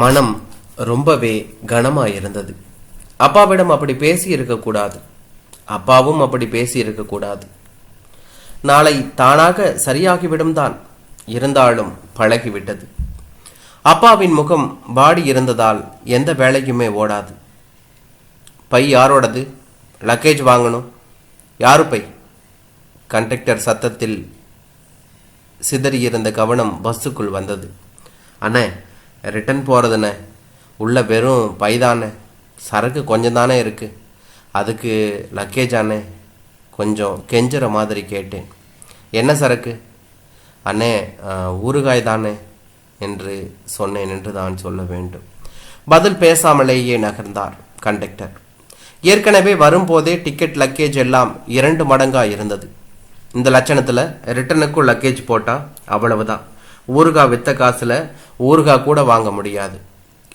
மனம் ரொம்பவே கனமாக இருந்தது அப்பாவிடம் அப்படி பேசி இருக்கக்கூடாது அப்பாவும் அப்படி பேசி இருக்கக்கூடாது நாளை தானாக சரியாகிவிடும் தான் இருந்தாலும் பழகிவிட்டது. அப்பாவின் முகம் வாடி இருந்ததால் எந்த வேலைக்குமே ஓடாது. பை யாரோடது? லக்கேஜ் வாங்கணும். யாரு பை? கண்டக்டர் சத்தத்தில் சிதறியிருந்த கவனம் பஸ்ஸுக்குள் வந்தது. அண்ணே ரிட்டன் போகிறதுண்ணே உள்ளே வெறும் பைதானே. சரக்கு கொஞ்சம் தானே இருக்குது அதுக்கு லக்கேஜ் கொஞ்சம் கெஞ்சுற மாதிரி கேட்டேன். என்ன சரக்கு? அண்ணே ஊறுகாய் தானே என்று சொன்னேன் என்று தான் சொல்ல வேண்டும். பதில் பேசாமலேயே நகர்ந்தார் கண்டக்டர் ஏற்கனவே வரும்போதே டிக்கெட் லக்கேஜ் எல்லாம் இரண்டு மடங்காக இருந்தது. இந்த லட்சணத்தில் ரிட்டனுக்கும் லக்கேஜ் போட்டால் அவ்வளவுதான். ஊறுகாய் வித்த காசில் ஊறுகாய் கூட வாங்க முடியாது.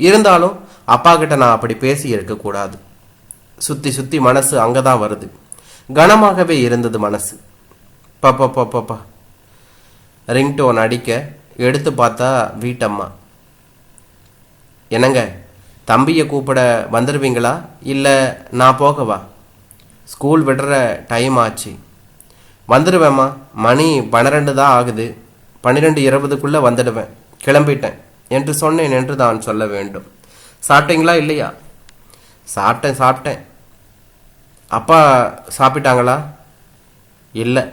இருந்தாலும் அப்பா கிட்ட நான் அப்படி பேசி இருக்கக்கூடாது சுற்றி சுற்றி மனசு அங்கே தான் வருது. கனமாகவே இருந்தது மனசு. பப்பா பப்பா ரிங்டோன் அடிக்க எடுத்து பார்த்தா வீட்டம்மா. என்னங்க தம்பியை கூப்பிட வந்துடுவீங்களா இல்லை நான் போகவா ஸ்கூல் விடுற டைம் ஆச்சு. வந்துடுவேம்மா மணி பன்னிரெண்டு தான் ஆகுது. பன்னிரெண்டு இருபதுக்குள்ளே வந்துடுவேன். கிளம்பிட்டேன். என்று சொன்னேன் என்று தான் சொல்ல வேண்டும். சாப்பிட்டீங்களா இல்லையா? சாப்பிட்டேன் சாப்பிட்டேன். அப்பா சாப்பிட்டாங்களா? இல்லை.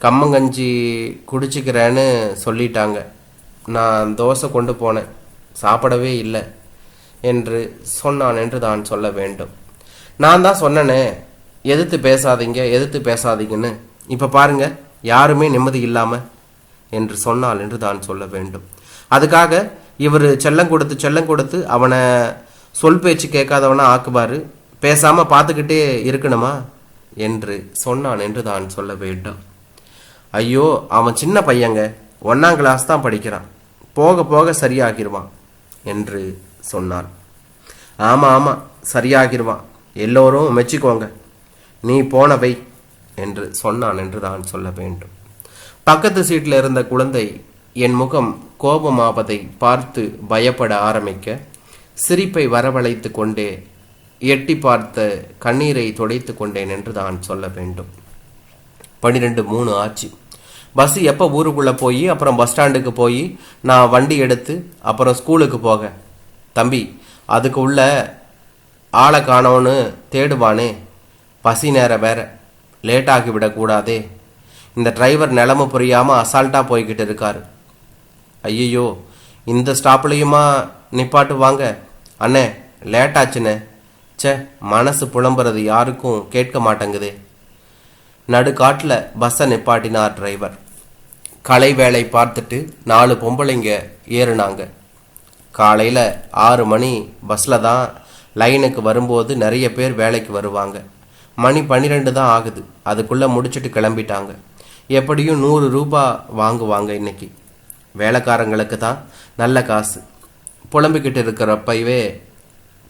கம்மங்கஞ்சி குடிச்சிக்கிறேன்னு சொல்லிட்டாங்க. நான் தோசை கொண்டு போனேன். சாப்பிடவே இல்லை என்று சொன்னான் என்று தான் சொல்ல வேண்டும். நான் தான் சொன்னனே எதிர்த்து பேசாதீங்க எதிர்த்து பேசாதீங்கன்னு. இப்போ பாருங்க யாருமே நிம்மதி இல்லாமல் என்று சொன்னால் என்று தான் சொல்ல வேண்டும். அதுக்காக இவர் செல்லம் கொடுத்து செல்லம் கொடுத்து அவனை சொல் பேச்சு கேட்காதவனா ஆக்குவார். பேசாமல் பார்த்துக்கிட்டே இருக்கணுமா என்று சொன்னான் என்று தான் சொல்ல வேண்டும். ஐயோ அவன் சின்ன பையங்க. ஒன்னாம் கிளாஸ் தான் படிக்கிறான். போக போக சரியாகிடுவான் என்று சொன்னான். ஆமாம் ஆமாம் சரியாகிடுவான் எல்லோரும் மெச்சிக்கோங்க. நீ போனவை என்று சொன்னான் என்று தான் சொல்ல வேண்டும். பக்கத்து சீட்டில் இருந்த குழந்தை என் முகம் கோபமாவதை பார்த்து பயப்பட ஆரம்பிக்க சிரிப்பை வரவழைத்து கொண்டே எட்டி பார்த்த கண்ணீரை துடைத்து கொண்டேன் என்று தான் சொல்ல வேண்டும். பன்னிரெண்டு மூணு ஆச்சு. பஸ் எப்போ ஊருக்குள்ளே போய் அப்புறம் பஸ் ஸ்டாண்டுக்கு போய் நான் வண்டி எடுத்து அப்புறம் ஸ்கூலுக்கு போக. தம்பி அதுக்கு உள்ள ஆளை காணோன்னு தேடுவானே. பசி நேரம் வேற. லேட்டாகி விடக்கூடாதே. இந்த டிரைவர் நிலம புரியாமல் அசால்ட்டாக போய்கிட்டு இருக்கார். ஐயையோ இந்த ஸ்டாப்லேயுமா நிப்பாட்டு வாங்க. அண்ணே லேட் ஆச்சுண்ணே ச்சே மனசு புலம்புறது யாருக்கும் கேட்க மாட்டேங்குதே. நடுக்காட்டில் பஸ்ஸை நிப்பாட்டினார் டிரைவர். கலை வேலை பார்த்துட்டு நாலு பொம்பளைங்க ஏறுனாங்க. காலையில் ஆறு மணி பஸ்ஸில் தான் லைனுக்கு வரும்போது நிறைய பேர் வேலைக்கு வருவாங்க. மணி பன்னிரெண்டு தான் ஆகுது. அதுக்குள்ளே முடிச்சுட்டு கிளம்பிட்டாங்க. எப்படியும் நூறு ரூபா வாங்குவாங்க இன்னைக்கு. வேலைக்காரங்களுக்கு தான் நல்ல காசு. புலம்பிக்கிட்டு இருக்கிறப்பவே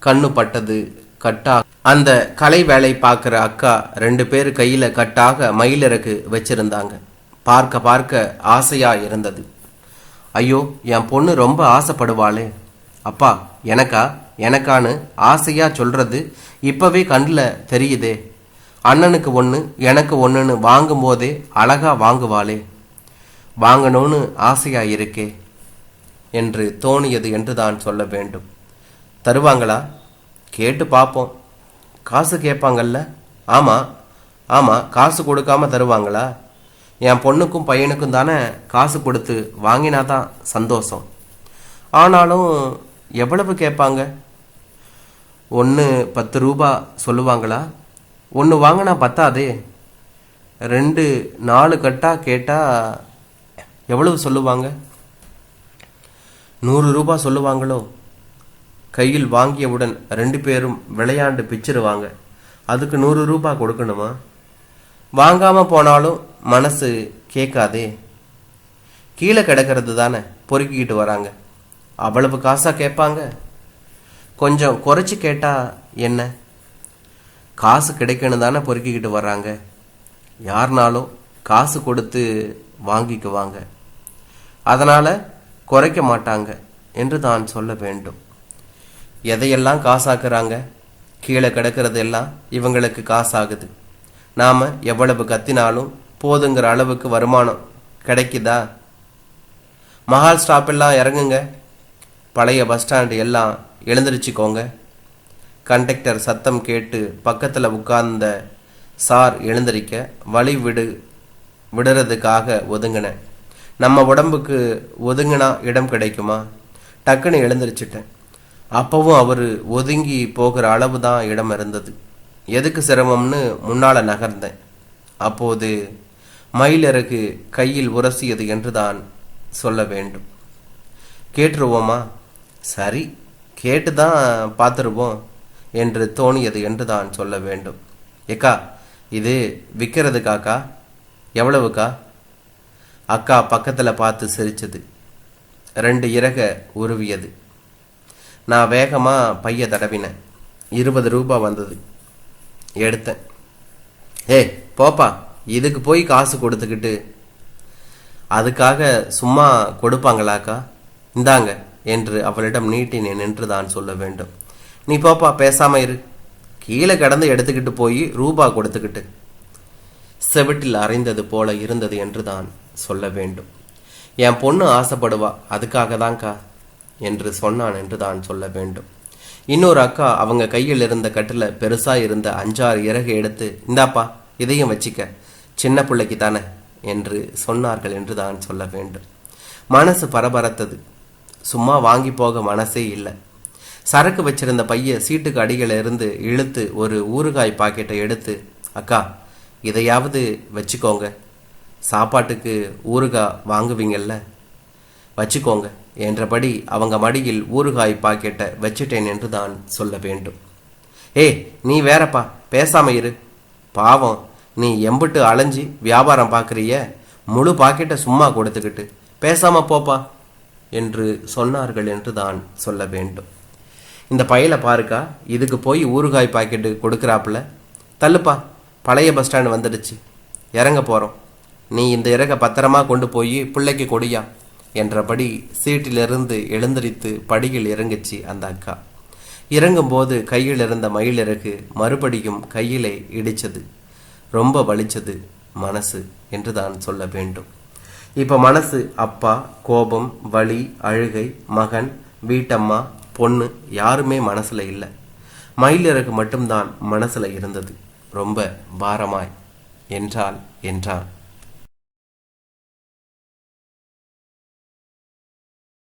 கண்ணு பட்டது கட்டா அந்த கலை வேலை பார்க்குற அக்கா ரெண்டு பேர் கையில் கட்டாக மயிலிறக்கு வச்சிருந்தாங்க. பார்க்க பார்க்க ஆசையாக இருந்தது. ஐயோ என் பொண்ணு ரொம்ப ஆசைப்படுவாளே. அப்பா எனக்கா? எனக்கான்னு ஆசையாக சொல்கிறது இப்போவே கண்ணில் தெரியுதே. அண்ணனுக்கு ஒன்று எனக்கு ஒன்றுன்னு வாங்கும்போதே அழகா வாங்குவாளே. வாங்கணும்னு ஆசையா இருக்கே என்று தோணியது என்று தான் சொல்ல வேண்டும். தருவாங்களா? கேட்டு பார்ப்போம் காசு கேட்பாங்கல்ல? ஆமாம் ஆமாம் காசு கொடுக்காம தருவாங்களா? என் பொண்ணுக்கும் பையனுக்கும் தானே காசு கொடுத்து வாங்கினா தான் சந்தோஷம். ஆனாலும் எவ்வளவு கேட்பாங்க? ஒன்று பத்து ரூபா சொல்லுவாங்களா? ஒன்று வாங்கினா பத்தாதே. ரெண்டு நாலு கட்டா கேட்டால் எவ்வளவு சொல்லுவாங்க? நூறு ரூபா சொல்லுவாங்களோ? கையில் வாங்கியவுடன் ரெண்டு பேரும் விளையாண்டு பிச்சிருவாங்க. அதுக்கு நூறு ரூபா கொடுக்கணுமா? வாங்காம போனாலும் மனசு கேட்காதே. கீழே கிடக்கிறது தானே பொறுக்கிக்கிட்டு வராங்க. அவ்வளவு காசா கேட்பாங்க? கொஞ்சம் குறைச்சி கேட்டா என்ன? காசு கிடைக்கணும் தானே பொறுக்கிக்கிட்டு வர்றாங்க? யாருனாலும் காசு கொடுத்து வாங்கிக்குவாங்க. அதனால் குறைக்க மாட்டாங்க என்று தான் சொல்ல வேண்டும். எதையெல்லாம் காசாக்குறாங்க? கீழே கிடக்கிறது எல்லாம் இவங்களுக்கு காசாகுது. நாம் எவ்வளவு கத்தினாலும் போதுங்கிற அளவுக்கு வருமானம் கிடைக்குதா? மஹால் ஸ்டாப் எல்லாம் இறங்குங்க. பழைய பஸ் ஸ்டாண்டு எல்லாம் எழுந்திருச்சுக்கோங்க. கண்டக்டர் சத்தம் கேட்டு பக்கத்தில் உட்கார்ந்த சார் எழுந்திருக்க வழி விடு விடுறதுக்காக ஒதுங்கினேன் நம்ம உடம்புக்கு ஒதுங்கினா இடம் கிடைக்குமா? டக்குன்னு எழுந்திருச்சிட்டேன். அப்பவும் அவர் ஒதுங்கி போகிற அளவு தான் இடம் இருந்தது. எதுக்கு சிரமம்னு முன்னால் நகர்ந்தேன். அப்போது மயிலிறகு கையில் உரசியது என்று தான் சொல்ல வேண்டும். கேட்டுருவோமா? சரி கேட்டு தான் பார்த்துருவோம் என்று தோணியது என்று தான் சொல்ல வேண்டும். ஏக்கா இது விற்கிறதுக்காக்கா எவ்வளவுக்கா? அக்கா பக்கத்தில் பார்த்து சிரிச்சது. ரெண்டு இறக உருவியது. நான் வேகமாக பைய தடவினேன். இருபது ரூபாய் வந்தது. எடுத்தேன். ஏ போப்பா இதுக்கு போய் காசு கொடுத்துக்கிட்டு. அதுக்காக சும்மா கொடுப்பாங்களாக்கா? இந்தாங்க என்று அவளிடம் நீட்டினேன் என்று தான் சொல்ல வேண்டும். நீ போப்பா பேசாம இரு. கீழே கடந்து எடுத்துக்கிட்டு போய் ரூபா கொடுத்துக்கிட்டு. செவிட்டில் அறைந்தது போல இருந்தது என்று தான் சொல்ல வேண்டும். என் பொண்ணு ஆசைப்படுவா அதுக்காக தான்க்கா என்று சொன்னான் என்று தான் சொல்ல வேண்டும். இன்னொரு அக்கா அவங்க கையில் இருந்த கட்டில் பெருசாக இருந்த அஞ்சாறு இறகு எடுத்து இந்தாப்பா இதையும் வச்சிக்க. சின்ன பிள்ளைக்கு தானே என்று சொன்னார்கள் என்று தான் சொல்ல வேண்டும். மனசு பரபரத்தது. சும்மா வாங்கி போக மனசே இல்லை. சரக்கு வச்சிருந்த பைய சீட்டுக்கு அடியில் இருந்து இழுத்து ஒரு ஊறுகாய் பாக்கெட்டை எடுத்து அக்கா இதையாவது வச்சுக்கோங்க. சாப்பாட்டுக்கு ஊறுகாய் வாங்குவீங்கல்ல? வச்சுக்கோங்க. என்றபடி அவங்க மடியில் ஊறுகாய் பாக்கெட்டை வச்சிட்டேன் என்று தான் சொல்ல வேண்டும். ஏய் நீ வேறப்பா பேசாம இரு. பாவம் நீ எம்பிட்டு அலைஞ்சி வியாபாரம் பார்க்குறிய முழு பாக்கெட்டை சும்மா கொடுத்துக்கிட்டு பேசாம போப்பா. என்று சொன்னார்கள் என்று தான் சொல்ல வேண்டும். இந்த பையில பாருக்கா இதுக்கு போய் ஊறுகாய் பாக்கெட்டு கொடுக்குறாப்புல. தள்ளுப்பா பழைய பஸ் ஸ்டாண்டு வந்துடுச்சு. இறங்க போகிறோம் நீ இந்த இறக பத்திரமா கொண்டு போய் பிள்ளைக்கு கொடியா என்றபடி சீட்டிலிருந்து எழுந்திரித்து படியில் இறங்குச்சு அந்த அக்கா. இறங்கும்போது கையில் இருந்த மயிலிறகு மறுபடியும் கையிலே இடிச்சது. ரொம்ப வலிச்சது மனசு என்று தான் சொல்ல வேண்டும். இப்போ மனசு அப்பா கோபம் வலி அழுகை மகன் வீட்டம்மா பொண்ணு யாருமே மனசில் இல்லை. மயிலிறகு மட்டும்தான் மனசில் இருந்தது. ரொம்ப பாரமாய். என்றால் என்றான்.